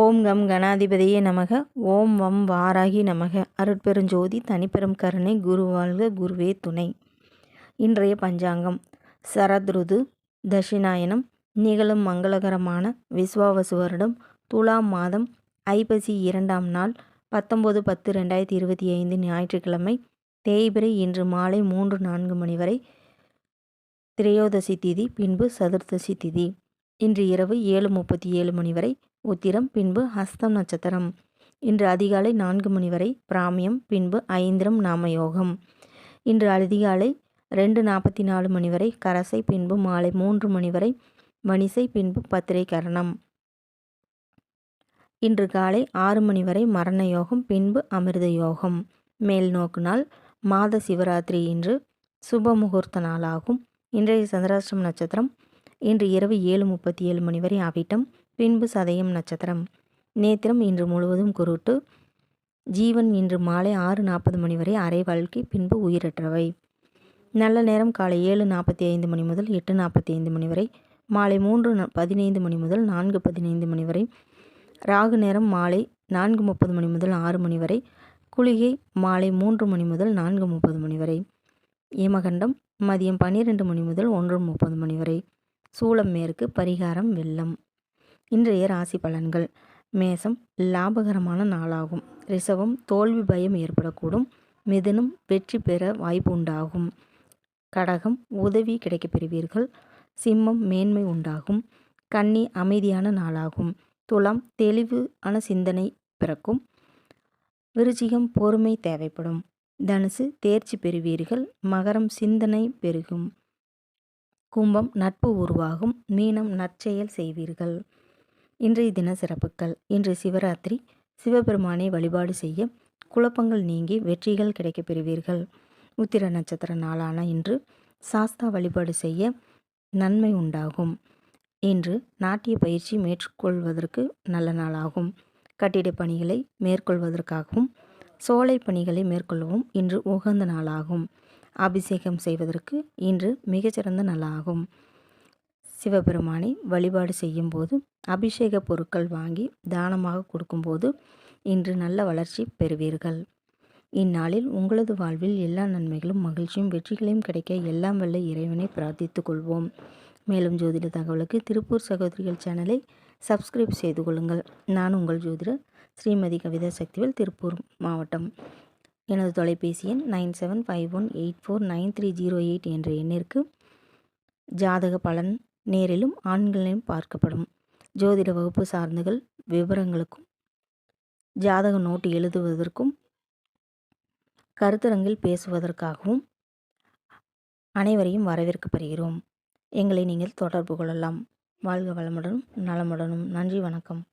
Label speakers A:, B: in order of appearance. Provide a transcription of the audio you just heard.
A: ஓம் come கணாதிபதியே நமக. ஓம் வம் வாராகி நமக. அருட்பெருஞ்சோதி தனிப்பெரும் கருணை குரு வாழ்க குருவே துணை. இன்றைய பஞ்சாங்கம் சரத்ருது தட்சிணாயனம் நிகழும் மங்களகரமான விஸ்வாவசு வருடம் துலாம் மாதம் ஐப்பசி இரண்டாம் நாள் பத்தொம்பது பத்து ரெண்டாயிரத்தி இருபத்தி ஐந்து ஞாயிற்றுக்கிழமை தேய்பிரை இன்று மாலை மூன்று நான்கு மணி வரை திரையோதசி திதி பின்பு சதுர்த்தசி திதி. இன்று இரவு ஏழு முப்பத்தி ஏழு மணி வரை உத்திரம் பின்பு ஹஸ்தம் நட்சத்திரம். இன்று அதிகாலை நான்கு மணி வரை பிராமியம் பின்பு ஐந்திரம் நாமயோகம். இன்று அதிகாலை ரெண்டு நாற்பத்தி நாலு மணி வரை கரசை பின்பு மாலை மூன்று மணி வரை மணிசை பின்பு பத்திரை கரணம். இன்று காலை ஆறு மணி வரை மரண யோகம் பின்பு அமிர்த யோகம். மேல் நோக்கு நாள் மாத சிவராத்திரி இன்று சுப முகூர்த்த நாளாகும். இன்றைய சந்திராஷ்டிரம் நட்சத்திரம் இன்று இரவு ஏழு முப்பத்தி ஏழு மணி வரை அவிட்டம் பின்பு சதயம் நட்சத்திரம். நேத்திரம் இன்று முழுவதும் குருட்டு. ஜீவன் இன்று மாலை ஆறு நாற்பது மணி வரை அரை வாழ்க்கை பின்பு உயிரற்றவை. நல்ல நேரம் காலை ஏழு நாற்பத்தி ஐந்து மணி முதல் எட்டு நாற்பத்தி ஐந்து மணி வரை மாலை மூன்று பதினைந்து மணி முதல் நான்கு பதினைந்து மணி வரை ராகு நேரம் மாலை நான்கு முப்பது மணி முதல் ஆறு மணி வரை குளிகை மாலை மூன்று மணி முதல் நான்கு முப்பது மணி வரை ஏமகண்டம் மதியம் பன்னிரெண்டு மணி முதல் ஒன்று முப்பது மணி வரை சூளம் மேற்கு பரிகாரம் வெள்ளம். இன்றைய ராசி பலன்கள். மேசம் லாபகரமான நாளாகும். ரிசவம் தோல்வி பயம் ஏற்படக்கூடும். மிதுனம் வெற்றி பெற வாய்ப்பு உண்டாகும் கடகம் உதவி கிடைக்கப் பெறுவீர்கள் சிம்மம் மேன்மை உண்டாகும். கன்னி அமைதியான நாளாகும். துலாம் தெளிவான சிந்தனை பிறக்கும். விருச்சிகம் பொறுமை தேவைப்படும். தனுசு தேர்ச்சி பெறுவீர்கள். மகரம் சிந்தனை பெருகும். கும்பம் நட்பு உருவாகும். மீனம் நற்செயல் செய்வீர்கள். இன்றைய தின சிறப்புகள் இன்று சிவராத்திரி. சிவபெருமானை வழிபாடு செய்ய குழப்பங்கள் நீங்கி வெற்றிகள் கிடைக்கப் பெறுவீர்கள். உத்திர நட்சத்திர நாளான இன்று சாஸ்தா வழிபாடு செய்ய நன்மை உண்டாகும். இன்று நாட்டிய பயிற்சி மேற்கொள்வதற்கு நல்ல நாளாகும். கட்டிட பணிகளை மேற்கொள்வதற்காகவும் சோலை பணிகளை மேற்கொள்ளவும் இன்று உகந்த நாளாகும். அபிஷேகம் செய்வதற்கு இன்று மிகச்சிறந்த நாளாகும். சிவபெருமானை வழிபாடு செய்யும்போது அபிஷேக பொருட்கள் வாங்கி தானமாக கொடுக்கும்போது இன்று நல்ல வளர்ச்சி பெறுவீர்கள். இந்நாளில் உங்களது வாழ்வில் எல்லா நன்மைகளும் மகிழ்ச்சியும் வெற்றிகளையும் கிடைக்க எல்லாம் வல்ல இறைவனை பிரார்த்தித்துக் கொள்வோம். மேலும் ஜோதிட தகவலுக்கு திருப்பூர் சகோதரிகள் சேனலை சப்ஸ்கிரைப் செய்து கொள்ளுங்கள். நான் உங்கள் ஜோதிடர் ஸ்ரீமதி கவிதா சக்திவேல் திருப்பூர் மாவட்டம். எனது தொலைபேசி எண் nine seven five one eight four nine three zero eight என்ற எண்ணிற்கு ஜாதக பலன் நேரிலும் ஆண்களையும் பார்க்கப்படும். ஜோதிட வகுப்பு சார்ந்துகள் விவரங்களுக்கும் ஜாதக நோட்டு எழுதுவதற்கும் கருத்தரங்கில் பேசுவதற்காகவும் அனைவரையும் வரவேற்கப்படுகிறோம். எங்களை நீங்கள் தொடர்பு கொள்ளலாம். வாழ்க வளமுடனும் நலமுடனும். நன்றி வணக்கம்.